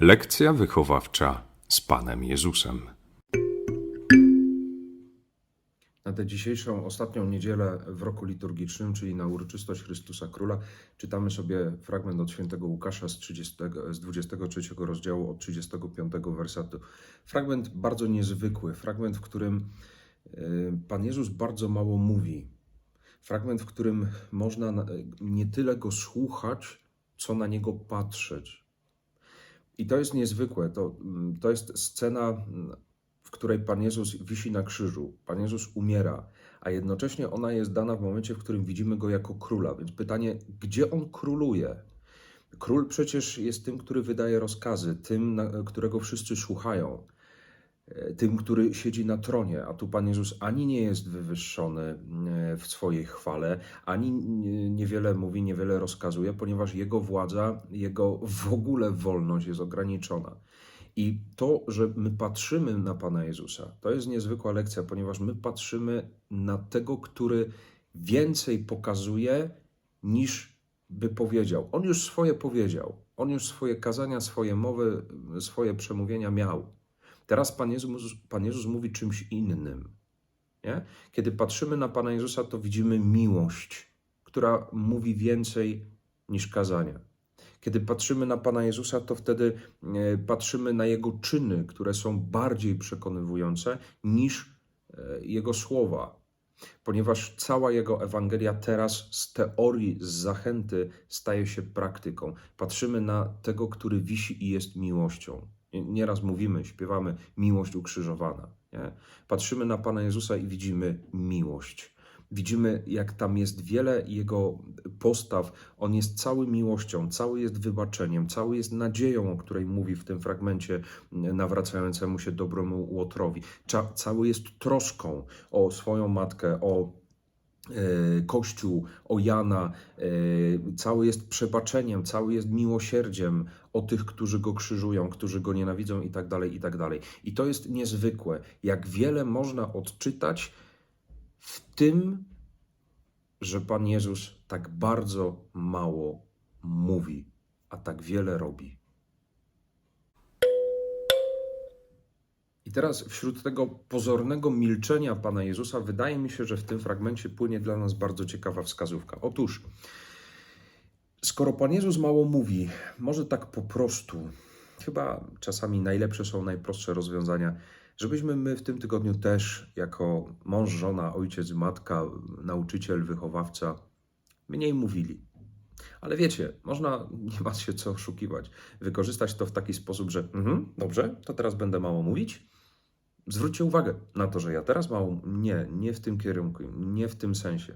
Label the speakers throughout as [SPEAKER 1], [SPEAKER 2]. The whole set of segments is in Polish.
[SPEAKER 1] Lekcja wychowawcza z Panem Jezusem.
[SPEAKER 2] Na tę dzisiejszą, ostatnią niedzielę w roku liturgicznym, czyli na uroczystość Chrystusa Króla, czytamy sobie fragment od świętego Łukasza z, 30, z 23 rozdziału, od 35 wersetu. Fragment bardzo niezwykły, fragment, w którym y, Pan Jezus bardzo mało mówi. Fragment, w którym można na- nie tyle go słuchać, co na niego patrzeć. I to jest niezwykłe. To, mm, to jest scena, mm, w której Pan Jezus wisi na krzyżu. Pan Jezus umiera, a jednocześnie ona jest dana w momencie, w którym widzimy go jako króla. Więc pytanie, gdzie on króluje? Król przecież jest tym, który wydaje rozkazy, tym, którego wszyscy słuchają, tym, który siedzi na tronie. A tu Pan Jezus ani nie jest wywyższony e, w swojej chwale, ani nie- niewiele mówi, niewiele rozkazuje, ponieważ jego władza, jego w ogóle wolność jest ograniczona. I to, że my patrzymy na Pana Jezusa, to jest niezwykła lekcja, ponieważ my patrzymy na tego, który więcej pokazuje niż by powiedział. On już swoje powiedział, on już swoje kazania, swoje mowy, swoje przemówienia miał. Teraz Pan Jezus, Pan Jezus mówi czymś innym. Nie? Kiedy patrzymy na Pana Jezusa, to widzimy miłość, która mówi więcej niż kazania. Kiedy patrzymy na Pana Jezusa, to wtedy e, patrzymy na Jego czyny, które są bardziej przekonywujące niż e, Jego słowa. Ponieważ cała Jego Ewangelia teraz z teorii, z zachęty staje się praktyką. Patrzymy na tego, który wisi i jest miłością. Nieraz mówimy, śpiewamy miłość ukrzyżowana. Nie? Patrzymy na Pana Jezusa i widzimy miłość. Widzimy, jak tam jest wiele Jego postaw. On jest cały miłością, cały jest wybaczeniem, cały jest nadzieją, o której mówi w tym fragmencie nawracającemu się dobremu Łotrowi. Cały jest troską o swoją matkę, o Kościół, o Jana, e, cały jest przebaczeniem, cały jest miłosierdziem o tych, którzy go krzyżują, którzy go nienawidzą i tak dalej, i tak dalej. I to jest niezwykłe, jak wiele można odczytać w tym, że Pan Jezus tak bardzo mało mówi, a tak wiele robi. I teraz wśród tego pozornego milczenia Pana Jezusa wydaje mi się, że w tym fragmencie płynie dla nas bardzo ciekawa wskazówka. Otóż, skoro Pan Jezus mało mówi, może tak po prostu, chyba czasami najlepsze są najprostsze rozwiązania, żebyśmy my w tym tygodniu też, jako mąż, żona, ojciec, matka, nauczyciel, wychowawca, mniej mówili. Ale wiecie, można, nie ma się co oszukiwać, wykorzystać to w taki sposób, że mhm, dobrze, to teraz będę mało mówić. Zwróćcie uwagę na to, że ja teraz mało. Nie, nie w tym kierunku, nie w tym sensie,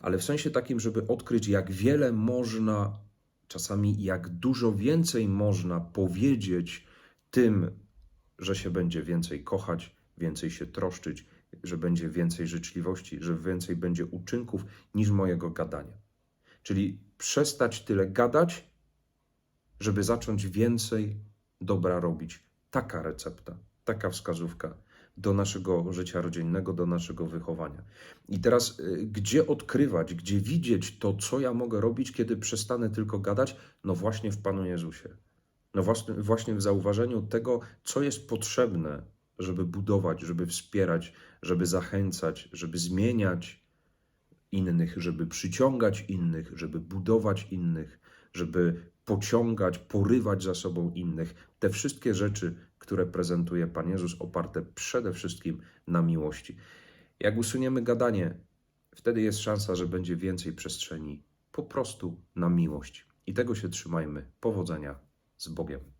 [SPEAKER 2] ale w sensie takim, żeby odkryć, jak wiele można, czasami jak dużo więcej można powiedzieć tym, że się będzie więcej kochać, więcej się troszczyć, że będzie więcej życzliwości, że więcej będzie uczynków niż mojego gadania. Czyli przestać tyle gadać, żeby zacząć więcej dobra robić. Taka recepta, taka wskazówka do naszego życia rodzinnego, do naszego wychowania. I teraz, y, gdzie odkrywać, gdzie widzieć to, co ja mogę robić, kiedy przestanę tylko gadać? No właśnie w Panu Jezusie. No właśnie, właśnie w zauważeniu tego, co jest potrzebne, żeby budować, żeby wspierać, żeby zachęcać, żeby zmieniać innych, żeby przyciągać innych, żeby budować innych, żeby pociągać, porywać za sobą innych. Te wszystkie rzeczy, które prezentuje Pan Jezus, oparte przede wszystkim na miłości. Jak usuniemy gadanie, wtedy jest szansa, że będzie więcej przestrzeni po prostu na miłość. I tego się trzymajmy. Powodzenia z Bogiem.